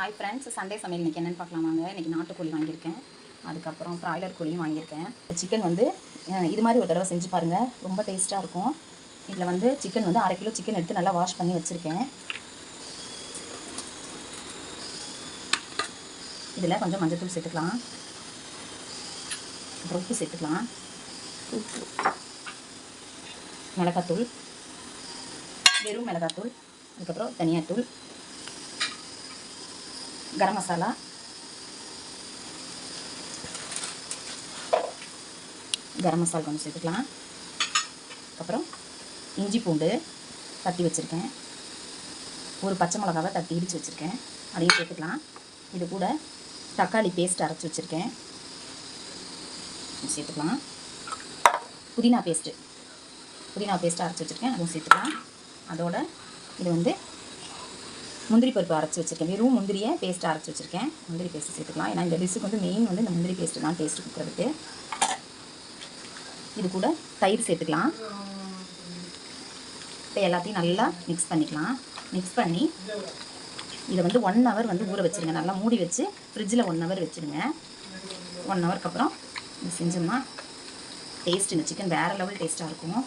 Hi friends Sunday சமையல் இன்றைக்கி என்னென்னு பார்க்கலாம் வாங்க. இன்றைக்கி நாட்டுக்கோழி வாங்கியிருக்கேன். அதுக்கப்புறம் ப்ராய்லர் கோழியும் வாங்கியிருக்கேன். சிக்கன் வந்து இது மாதிரி ஒரு தடவை செஞ்சு பாருங்கள் ரொம்ப டேஸ்ட்டாக இருக்கும். இதில் வந்து சிக்கன் வந்து அரை கிலோ சிக்கன் எடுத்து நல்லா வாஷ் பண்ணி வச்சுருக்கேன். இதில் கொஞ்சம் மஞ்சத்தூள் சேர்த்துக்கலாம். அப்புறம் உப்பு சேர்த்துக்கலாம். மிளகாத்தூள். வெறும் மிளகாத்தூள். அதுக்கப்புறம் தனியாத்தூள். கரம் மசாலா. கரம் மசாலா கொஞ்சம் சேர்த்துக்கலாம். அப்புறம் இஞ்சி பூண்டு தட்டி வச்சுருக்கேன். ஒரு பச்சை மிளகாவை தட்டி இடித்து வச்சுருக்கேன். அதையும் சேர்த்துக்கலாம். இது கூட தக்காளி பேஸ்ட் அரைச்சி வச்சுருக்கேன். சேர்த்துக்கலாம். புதினா பேஸ்ட்டு புதினா பேஸ்ட்டு அரைச்சி வச்சுருக்கேன். அதுவும் சேர்த்துக்கலாம். அதோட இது வந்து முந்திரி பருப்பு அரைச்சி வச்சுருக்கேன். வெறும் முந்திரியை பேஸ்ட்டு அரைச்சி வச்சுருக்கேன். முந்திரி பேஸ்ட்டு சேர்த்துக்கலாம். ஏன்னா இந்த டிஷ்ஷுக்கு வந்து மெயின் வந்து இந்த முந்திரி பேஸ்ட்டு தான் டேஸ்ட் கொடுக்குறதுக்கு இது கூட தயிர் சேர்த்துக்கலாம். இப்போ எல்லாத்தையும் நல்லா மிக்ஸ் பண்ணிக்கலாம். மிக்ஸ் பண்ணி இதை வந்து ஒன் ஹவர் வந்து ஊற வச்சுருங்க. நல்லா மூடி வச்சு ஃப்ரிட்ஜில் ஒன் ஹவர் வச்சுருங்க. ஒன் ஹவருக்கு அப்புறம் இது செஞ்சோம்னா டேஸ்ட் இந்த சிக்கன் வேறு லெவல் டேஸ்ட்டாக இருக்கும்.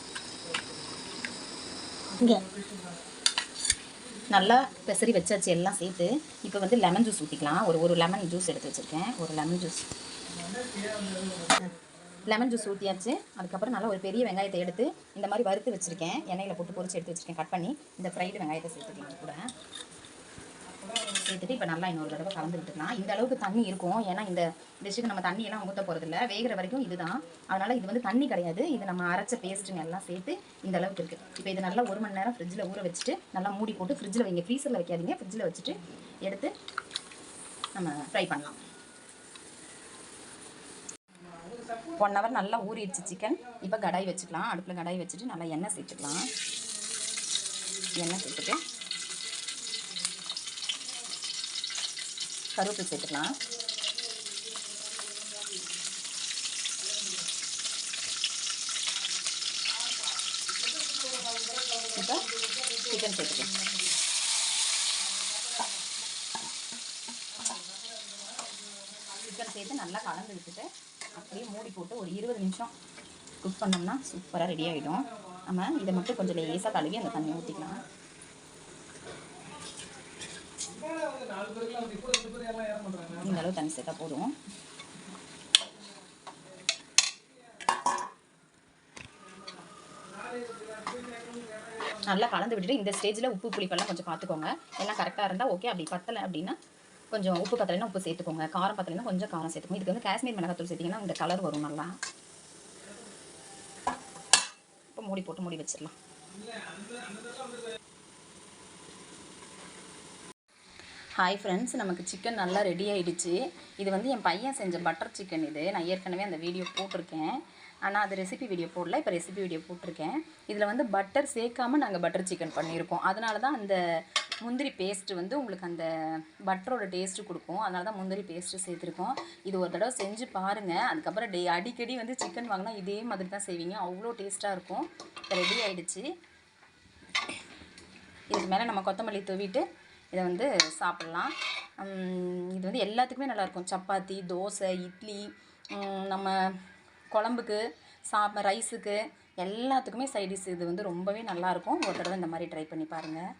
நல்லா பெசரி வச்சாச்சு எல்லாம் சேர்த்து. இப்போ வந்து லெமன் ஜூஸ் ஊற்றிக்கலாம் ஒரு ஒரு லெமன் ஜூஸ் எடுத்து வச்சுருக்கேன். ஒரு லெமன் ஜூஸ் லெமன் ஜூஸ் ஊற்றியாச்சு அதுக்கப்புறம் நல்லா ஒரு பெரிய வெங்காயத்தை எடுத்து இந்த மாதிரி வறுத்து வச்சுருக்கேன். எண்ணெயில் போட்டு பொரிச்சு எடுத்து வச்சுருக்கேன். கட் பண்ணி இந்த ஃப்ரைடு வெங்காயத்தை சேர்த்துக்கலாம் கூட. சேர்த்துட்டு இப்போ நல்லா இன்னொரு தடவை கலந்து விட்டுக்கலாம். இந்த அளவுக்கு தண்ணி இருக்கும். ஏன்னா இந்த டிஷ்ஷுக்கு நம்ம தண்ணியெல்லாம் ஊற்ற போகிறதில்ல வேகிற வரைக்கும் இதுதான். அதனால் இது வந்து தண்ணி கிடையாது. இது நம்ம அரைச்ச பேஸ்ட்டுங்க எல்லாம் சேர்த்து இந்த அளவுக்கு இருக்குது இப்போ இது நல்லா ஒரு மணி நேரம் ஃப்ரிட்ஜில் ஊற வச்சுட்டு நல்லா மூடி போட்டு ஃப்ரிட்ஜில் வைங்க. ஃப்ரீசரில் வைக்காதீங்க. ஃப்ரிட்ஜில் வச்சுட்டு எடுத்து நம்ம ஃப்ரை பண்ணலாம். ஒன் ஹவர் நல்லா ஊறிடுச்சு சிக்கன் இப்போ கடாய் வச்சுக்கலாம். அடுப்பில் கடாய் வச்சுட்டு நல்லா எண்ணெய் சேர்த்துக்கலாம். எண்ணெய் சேர்த்துட்டு கருவேப்பிலை சேர்த்துக்கலாம். இப்போ சிக்கன் சேர்த்துக்கலாம். சிக்கன் சேர்த்து நல்லா கலந்து விட்டுட்டு அப்படியே மூடி போட்டு ஒரு இருபது நிமிஷம் குக் பண்ணோம்னா சூப்பராக ரெடி ஆகிடும் நம்ம இதை மட்டும் கொஞ்சம் லேசாக கழுவி அந்த தண்ணியை ஊற்றிக்கலாம் இந்த அளவு தண்ணி சேர்த்தா போதும். நல்லா கலந்து விட்டுட்டு இந்த ஸ்டேஜில் உப்பு புளிப்பெல்லாம் கொஞ்சம் பார்த்துக்கோங்க எல்லாம் கரெக்டாக இருந்தால் ஓகே அப்படி பத்தலை அப்படின்னா கொஞ்சம் உப்பு பத்தலைன்னா உப்பு சேர்த்துக்கோங்க. காரம் பத்தலைன்னா கொஞ்சம் காரம் சேர்த்துக்கோங்க. இதுக்கு வந்து காஷ்மீர் மிளகாத்தூள் சேர்த்திங்கன்னா இந்த கலர் வரும் நல்லா. இப்போ மூடி போட்டு மூடி வச்சிடலாம். ஹாய் ஃப்ரெண்ட்ஸ் நமக்கு சிக்கன் நல்லா ரெடி ஆகிடுச்சு இது வந்து என் பையன் செஞ்ச பட்டர் சிக்கன் இது. நான் ஏற்கனவே அந்த வீடியோ போட்டிருக்கேன். ஆனால் அது ரெசிபி வீடியோ போடல. இப்போ ரெசிபி வீடியோ போட்டிருக்கேன். இதில் வந்து பட்டர் சேர்க்காம நாங்கள் பட்டர் சிக்கன் பண்ணியிருக்கோம். அதனால தான் அந்த முந்திரி பேஸ்ட்டு வந்து உங்களுக்கு அந்த பட்டரோட டேஸ்ட்டு கொடுக்கும். அதனால தான் முந்திரி பேஸ்ட்டு சேர்த்துருக்கோம். இது ஒரு தடவை செஞ்சு பாருங்கள் அதுக்கப்புறம் டே அடிக்கடி வந்து சிக்கன் வாங்கினா இதே மாதிரி தான் செய்வீங்க. அவ்வளோ டேஸ்ட்டாக இருக்கும். இப்போ ரெடி ஆகிடுச்சு இதுக்கு மேலே நம்ம கொத்தமல்லி தூவிட்டு இதை வந்து சாப்பிட்லாம். இது வந்து எல்லாத்துக்குமே நல்லாயிருக்கும். சப்பாத்தி தோசை இட்லி நம்ம குழம்புக்கு சாப்ப ரைஸுக்கு எல்லாத்துக்குமே சைடிஷ் இது வந்து ரொம்பவே நல்லாயிருக்கும். ஒரு தடவை இந்த மாதிரி ட்ரை பண்ணி பாருங்கள்